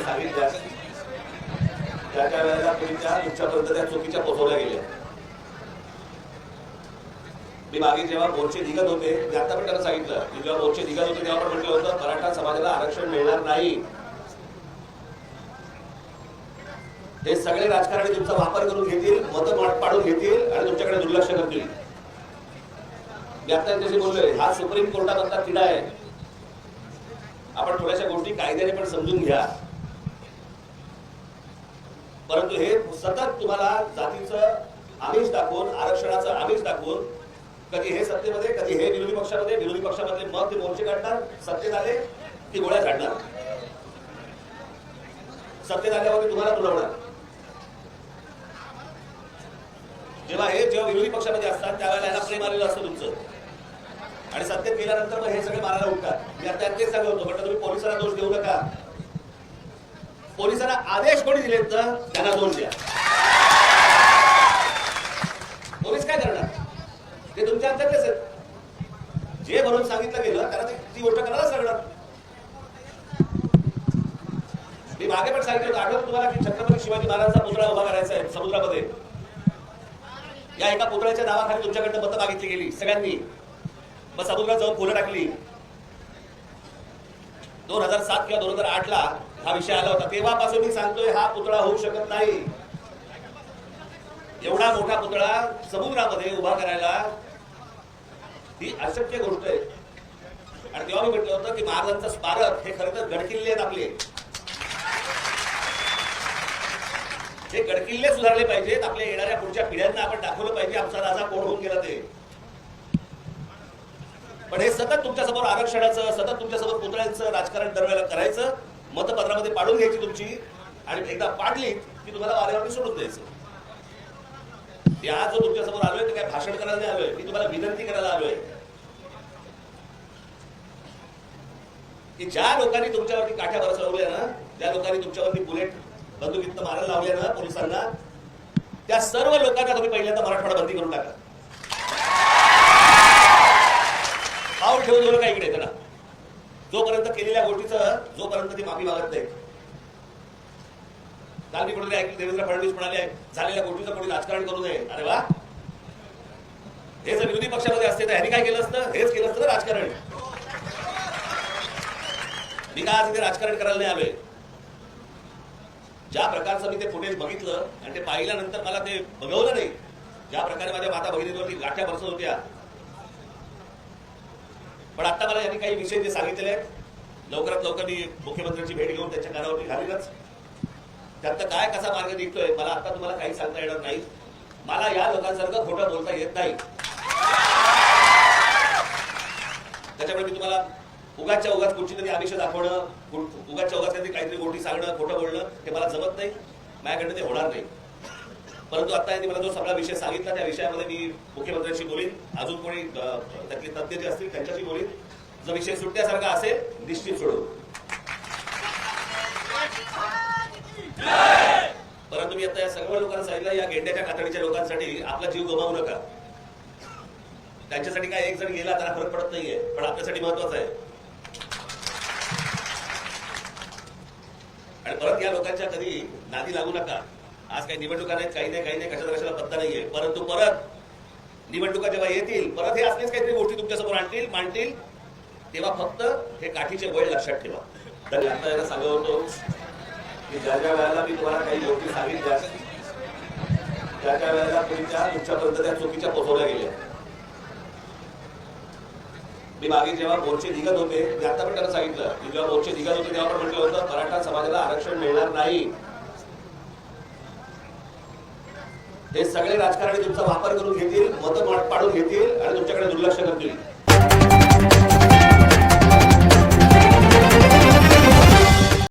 गोष्टी सांगितल्या त्या त्या वेळेला तुमच्या तुमच्यापर्यंत त्या चुकीच्या पोहोचवल्या गेल्या. मी मागे जेव्हा मोर्चे निघत होते मी आता पण त्यांना सांगितलं की जेव्हा मोर्चे निघत होते तेव्हा पण म्हटलं होतं मराठा समाजाला आरक्षण मिळणार नाही. हे सगळे राजकारणी तुमचा वापर करून घेतील मतं पाडून घेतील आणि तुमच्याकडे दुर्लक्ष करतील. मी आता त्याच्याशी बोललोय हा सुप्रीम कोर्टात आता किडा आहे. आपण थोड्याशा गोष्टी कायद्याने पण समजून घ्या. परंतु हे सतत तुम्हाला जातीचं आमिष दाखवून आरक्षणाचं आमिष दाखवून कधी हे सत्तेमध्ये कधी हे विरोधी पक्षामध्ये विरोधी पक्षामध्ये मग ते मोर्चे काढणार सत्तेत आले की गोळ्या झाडणार. सत्तेत आल्यावर तुम्हाला तुलवणार. जेव्हा हे जेव्हा विरोधी पक्षामध्ये असतात त्यावेळेला यांना प्रेम आलेलं असतं तुमचं. आणि सत्तेत गेल्यानंतर मग हे सगळे मारायला उठतात. मी आता तेच सांगत होतो म्हटलं तुम्ही पोलिसांना दोष देऊ नका. पोलिसांना आदेश कोणी दिलेत तर त्यांना दोन द्या. पोलीस काय करणार? ते तुमच्या अंतर्गत आहेत जे म्हणून सांगितलं गेलं त्याला ती- ती गोष्ट करायलाच लागणार मी मागे पण सांगितलं आठवत तुम्हाला की छत्रपती शिवाजी महाराजांचा पुतळा उभा करायचा आहे समुद्रामध्ये? या एका पुतळ्याच्या नावाखाली तुमच्याकडनं मतं मागितली गेली सगळ्यांनी. मग समुद्रात जाऊन फुलं टाकली. दोन हजार सात किंवा दोन हजार आठ ला हा विषय आला होता. तेव्हापासून मी सांगतोय हा पुतळा होऊ शकत नाही. एवढा मोठा पुतळा समुद्रामध्ये उभा करायला ही अशक्य गोष्ट आहे. आणि तेव्हा मी म्हटलं होतं की महाराजांचं स्मारक हे खरं तर गडकिल्ले आहेत आपले. हे गडकिल्ले सुधारले पाहिजेत. आपल्या येणाऱ्या पुढच्या पिढ्यांना आपण दाखवलं पाहिजे. आमचा राजा कोण होऊन गेला ते. पण हे सतत तुमच्यासमोर आरक्षणाचं सतत तुमच्यासमोर पुतळ्यांचं राजकारण दरवेळेला करायचं मतपत्रामध्ये पाडून घ्यायची तुमची. आणि एकदा पाडली की तुम्हाला वाऱ्यावरती सोडून द्यायचं. या आज जो तुमच्यासमोर आलोय ते काय भाषण करायला नाही आलोय? मी तुम्हाला विनंती करायला आलोय. की ज्या लोकांनी तुमच्यावरती काठ्या बरसवल्या ना त्या लोकांनी तुमच्यावरती बुलेट बंदुकीत मारायला लावल्या ना पोलिसांना त्या सर्व लोकांना तुम्ही पहिल्यांदा मराठवाडा बंदी करून टाका. पाऊल ठेवून काय इकडे त्याला जोपर्यंत केलेल्या गोष्टीचं जोपर्यंत ती माफी मागत नाही काल मी कुठेतरी ऐकलं देवेंद्र फडणवीस म्हणाले झालेल्या गोष्टीचं कोणी राजकारण करू नये. अरे वा. हे जर विरोधी पक्षामध्ये असते तर ह्यांनी काय केलं असतं? हेच केलं असतं राजकारण. मी काय आज इथे राजकारण करायला नाही आलोय. ज्या प्रकारचं मी ते फुटेज बघितलं आणि ते पाहिल्यानंतर मला ते बघवलं नाही ज्या प्रकारे माझ्या माता भगिनीवरती गाठ्या बसत होत्या पण आता मला यांनी काही विषय जे सांगितलेले आहेत लवकरात लवकर मी मुख्यमंत्र्यांची भेट घेऊन त्यांच्या कानावरती घालीनच त्यात काय कसा मार्ग निघतोय मला आता तुम्हाला काही सांगता येणार नाही. मला या लोकांसारखं खोटं बोलता येत नाही. त्याच्यामुळे मी तुम्हाला उगाच्या उगाच कुठची तरी आमिष दाखवणं उगाच्या उगाच काहीतरी काहीतरी गोष्टी सांगणं खोटं बोलणं हे मला जमत नाही. माझ्याकडनं ते होणार नाही. परंतु आता यांनी मला जो सगळा विषय सांगितला त्या विषयामध्ये मी मुख्यमंत्र्यांशी बोलीन. अजून कोणी त्यातले तज्ज्ञ जे असतील त्यांच्याशी बोलीन. जर विषय सुटण्यासारखा असेल निश्चित सोडू परंतु मी आता या सगळ्या लोकांना सांगितलं या गेंड्याच्या कातडीच्या लोकांसाठी आपला जीव गमावू नका. त्यांच्यासाठी काय एक जण गेला त्याला फरक पडत नाहीये पण आपल्यासाठी महत्वाचं आहे. आणि परत या लोकांच्या कधी नादी लागू नका. आज काही निवडणुका नाहीत काही नाही काही नाही कशाला कशाला पत्ता नाहीये. परंतु परत निवडणुका जेव्हा येतील परत हे असलेच काहीतरी गोष्टी तुमच्यासमोर आणतील मांडतील तेव्हा फक्त हे काठीचे वय लक्षात ठेवा. तर आता याला सांगत होतो की ज्या ज्या वेळेला मी तुम्हाला काही गोष्टी सांगितल्या त्या त्या वेळेला तुमच्या तुमच्यापर्यंत त्या चुकीच्या पोहोचवल्या गेल्या. मी मागे जेव्हा मोर्चे निघत होते मी आता पण त्यांना सांगितलं की जेव्हा मोर्चे निघत होते तेव्हा पण म्हटलं होतं मराठा समाजाला आरक्षण मिळणार नाही. हे सगळे राजकारणी तुमचा वापर करून घेतील मतं पाडून घेतील आणि तुमच्याकडे दुर्लक्ष करतील.